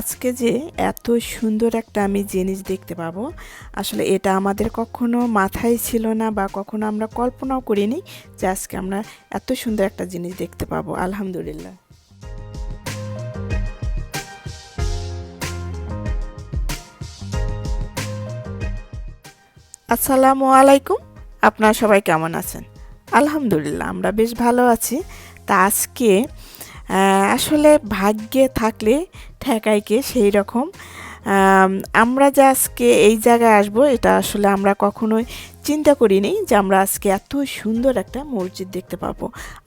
আজকে যে এত সুন্দর একটা আমি জিনিস দেখতে পাবো, আসলে এটা আমাদের কখনো মাথায় ছিল না বা কখনো আমরা কল্পনাও করিনি যে আজকে আমরা এত সুন্দর একটা জিনিস দেখতে পাবো, আলহামদুলিল্লাহ। আসসালামু আলাইকুম, আপনারা সবাই কেমন আছেন? আলহামদুলিল্লাহ, আমরা বেশ ভালো আছি। তা আজকে আসলে ভাগ্যে থাকলে ঠেকাইকে সেই রকম। আমরা যে আজকে এই জায়গায় আসব, এটা আসলে আমরা কখনোই চিন্তা করিনি যে আমরা আজকে এত সুন্দর একটা মসজিদ দেখতে পাবো।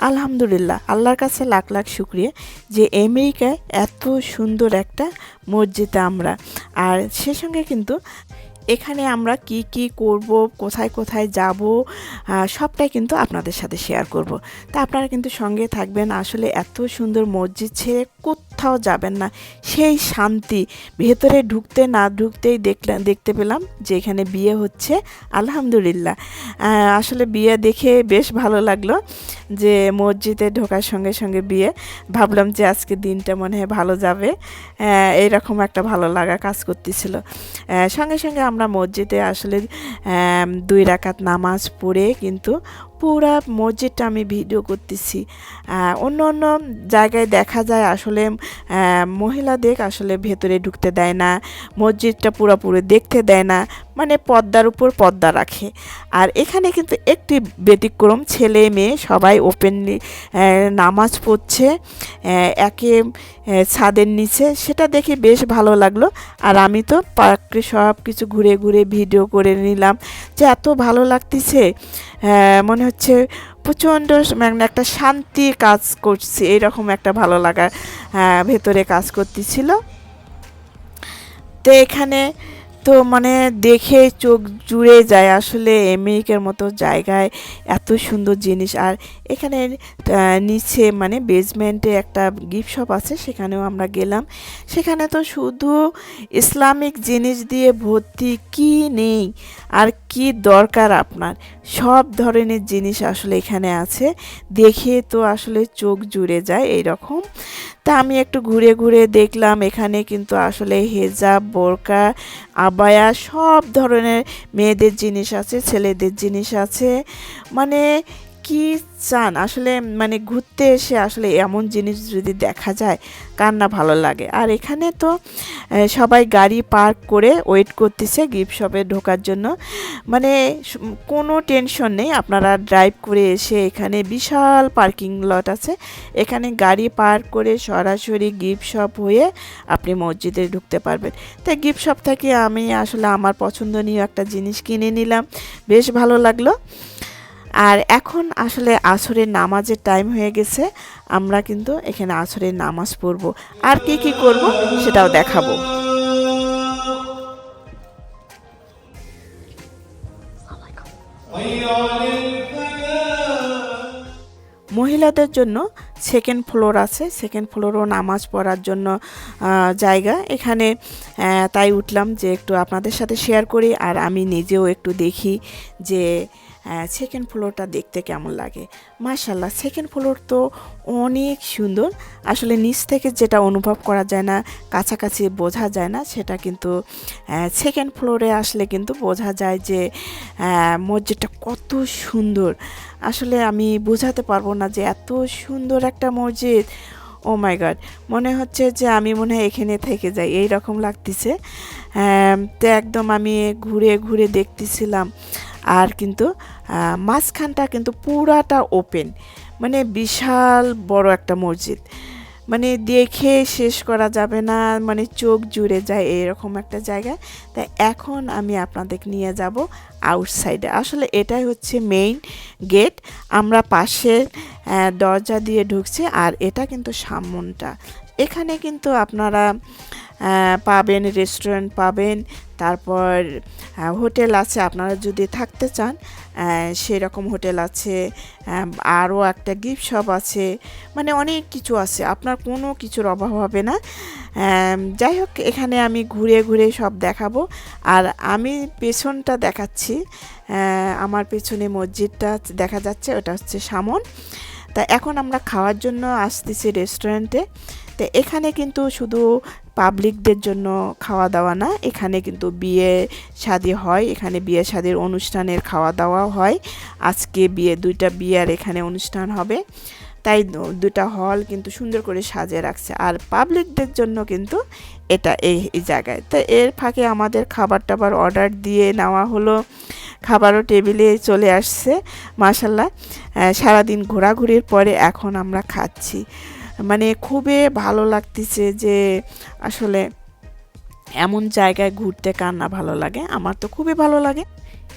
আলহামদুলিল্লাহ, আল্লাহর কাছে লাখ লাখ শুক্রিয়া যে আমেরিকায় এত সুন্দর একটা মসজিদে আমরা। আর সে সঙ্গে কিন্তু এখানে আমরা কি কি করব, কোথায় কোথায় যাব সবটাই কিন্তু আপনাদের সাথে শেয়ার করব। তা আপনারা কিন্তু সঙ্গে থাকবেন, আসলে এত সুন্দর মসজিদ ছেড়ে কোথাও যাবেন না। সেই শান্তি। ভেতরে ঢুকতে না ঢুকতেই দেখলাম দেখতে পেলাম যে এখানে বিয়ে হচ্ছে। আলহামদুলিল্লাহ। আসলে বিয়ে দেখে বেশ ভালো লাগল যে মসজিদে ঢোকার সঙ্গে সঙ্গে বিয়ে। ভাবলাম যে আজকে দিনটা মনে হয় ভালো যাবে। এইরকম একটা ভালো লাগা কাজ করতেছিল। সঙ্গে সঙ্গে আমরা মসজিদে আসলে দুই রাকাত নামাজ পড়ে কিন্তু পুরা মসজিদটা আমি ভিডিও করতেছি। অন্য অন্য জায়গায় দেখা যায় আসলে মহিলাদের আসলে ভেতরে ঢুকতে দেয় না, মসজিদটা পুরোপুরি দেখতে দেয় না। মানে পর্দার উপর পর্দা রাখে। আর এখানে কিন্তু একটি ব্যতিক্রম, ছেলে মেয়ে সবাই ওপেনলি নামাজ পড়ছে একে ছাদের নিচে। সেটা দেখে বেশ ভালো লাগল। আর আমি তো পার্কে সব কিছু ঘুরে ঘুরে ভিডিও করে নিলাম যে এত ভালো লাগতেছে। মনে হচ্ছে প্রচণ্ড মানে একটা শান্তি কাজ করছে, এরকম একটা ভালো লাগা ভেতরে কাজ করতেছিল। তো এখানে তো মানে দেখে চোখ জুড়ে যায় আসলে আমেরিকার মতো জায়গায় এত সুন্দর জিনিস। আর এখানে নিচে মানে বেজমেন্টে একটা গিফট শপ আছে, সেখানেও আমরা গেলাম। সেখানে তো শুধু ইসলামিক জিনিস দিয়ে ভর্তি কি নেই? আর কি দরকার আপনার? সব ধরনের জিনিস আসলে এখানে আছে। দেখে তো আসলে চোখ জুড়ে যায় এই রকম তা আমি একটু ঘুরে ঘুরে দেখলাম, এখানে কিন্তু আসলে হেজাব, বোরকা, আবায়া সব ধরনের মেয়েদের জিনিস আছে, ছেলেদের জিনিস আছে। মানে কি চান? আসলে মানে ঘুরতে এসে আসলে এমন জিনিস যদি দেখা যায়, কার না ভালো লাগে? আর এখানে তো সবাই গাড়ি পার্ক করে ওয়েট করতেছে গিফট শপে ঢোকার জন্য। মানে কোনো টেনশন নেই। আপনারা ড্রাইভ করে এসে এখানে বিশাল পার্কিং লট আছে। এখানে গাড়ি পার্ক করে সরাসরি গিফট শপ হয়ে আপনি মসজিদে ঢুকতে পারবেন। তাই গিফট শপ থেকে আমি আসলে আমার পছন্দনীয় একটা জিনিস কিনে নিলাম। বেশ ভালো লাগল। আর এখন আসলে আসরের নামাজের টাইম হয়ে গেছে, আমরা কিন্তু এখানে আসরের নামাজ পড়ব। আর কি কি করব সেটাও দেখাবো। মহিলাদের জন্য সেকেন্ড ফ্লোর আছে সেকেন্ড ফ্লোরও নামাজ পড়ার জন্য জায়গা। এখানে তাই উঠলাম যে একটু আপনাদের সাথে শেয়ার করি, আর আমি নিজেও একটু দেখি যে সেকেন্ড ফ্লোরটা দেখতে কেমন লাগে? মাশাল্লাহ সেকেন্ড ফ্লোর তো অনেক সুন্দর। আসলে নিচ থেকে যেটা অনুভব করা যায় না কাছাকাছি বোঝা যায় না সেটা কিন্তু সেকেন্ড ফ্লোরে আসলে কিন্তু বোঝা যায় যে আহ, মসজিদটা কত সুন্দর। আসলে আমি বোঝাতে পারব না যে এত সুন্দর একটা মসজিদ। ও মাই গড মনে হচ্ছে যে আমি মনে হয় এখানে থেকে যাই এই রকম লাগতেছে তো একদম আমি ঘুরে ঘুরে দেখতেছিলাম। আর কিন্তু মাঝখানটা কিন্তু পুরাটা ওপেন। মানে বিশাল বড় একটা মসজিদ। মানে দেখে শেষ করা যাবে না মানে চোখ জুড়ে যায় এরকম একটা জায়গায় তাই এখন আমি আপনাদের নিয়ে যাব আউটসাইডে আসলে এটাই হচ্ছে মেইন গেট আমরা পাশে আহ, দরজা দিয়ে ঢুকছি আর এটা কিন্তু সামনটা। এখানে কিন্তু আপনারা পাবেন রেস্টুরেন্ট পাবেন তারপর হোটেল আছে, আপনারা যদি থাকতে চান সেরকম হোটেল আছে আরও একটা গিফট শপ আছে মানে অনেক কিছু আছে, আপনার কোনো কিছুর অভাব হবে না। যাই হোক, এখানে আমি ঘুরে ঘুরে সব দেখাবো, আর আমি পেছনটা দেখাচ্ছি আমার পেছনে মসজিদটা দেখা যাচ্ছে, ওটা হচ্ছে সামন। তা এখন আমরা খাওয়ার জন্য আসতেছি রেস্টুরেন্টে তো এখানে কিন্তু শুধু পাবলিকদের জন্য খাওয়া দাওয়া না। এখানে কিন্তু বিয়ে শাদি হয়। এখানে বিয়ে শাদির অনুষ্ঠানের খাওয়া দাওয়া হয়। আজকে বিয়ে, দুইটা বিয়ের এখানে অনুষ্ঠান হবে। তাই দুটা হল কিন্তু সুন্দর করে সাজিয়ে রাখছে। আর পাবলিকদের জন্য কিন্তু এটা এই এই জায়গায়। তো এর ফাঁকে আমাদের খাবার টাবার অর্ডার দিয়ে নেওয়া হলো। খাবারও টেবিলে চলে আসছে মাসাল্লাহ সারাদিন ঘোরাঘুরির পরে এখন আমরা খাচ্ছি। মানে খুবই ভালো লাগতেছে যে আসলে এমন জায়গায় ঘুরতে কার না ভালো লাগে। আমার তো খুবই ভালো লাগে।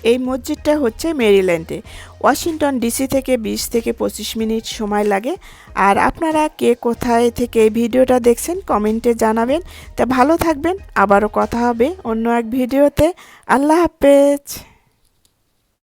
এই মসজিদটা হচ্ছে মেরিল্যান্ডে। ওয়াশিংটন ডিসি থেকে বিশ থেকে পঁচিশ মিনিট সময় লাগে। আর আপনারা কে কোথায় থেকে এই ভিডিওটা দেখছেন কমেন্টে জানাবেন। তা ভালো থাকবেন। আবারও কথা হবে অন্য এক ভিডিওতে। আল্লাহ হাফেজ।